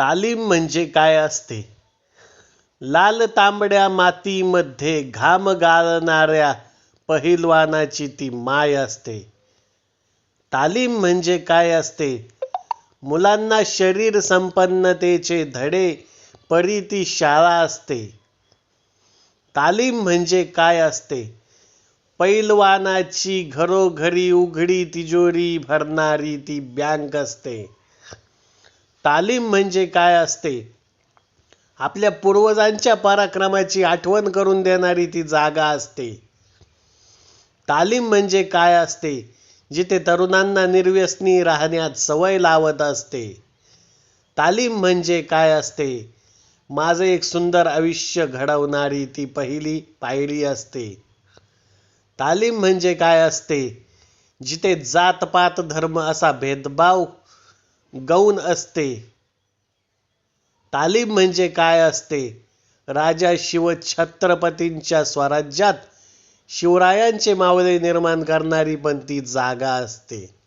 तालीम म्हणजे काय असते? लाल तांबड्या मातीमध्ये घाम गाळणाऱ्या पहिलवानाची ती माय असते. तालीम म्हणजे काय असते? मुलांना शरीर संपन्नतेचे धडे परी ती शाळा असते. तालीम म्हणजे काय असते? पैलवानाची घरोघरी उघडी तिजोरी भरणारी ती बँक असते. तालीम म्हणजे काय असते? आपल्या पूर्वजांच्या पराक्रमाची आठवण करून देणारी ती जागा असते. तालीम म्हणजे काय असते? जिथे तरुणांना निर्व्यसनी राहण्यात सवय लावत असते. तालीम म्हणजे काय असते? माझं एक सुंदर आयुष्य घडवणारी ती पहिली पायरी असते. तालीम म्हणजे काय असते? जिथे जातपात धर्म असा भेदभाव गौण असते. तालीम म्हणजे काय असते? राजा शिव छत्रपतींच्या स्वराज्यात शिवरायांचे मावळे निर्माण करणारी पण ती जागा असते.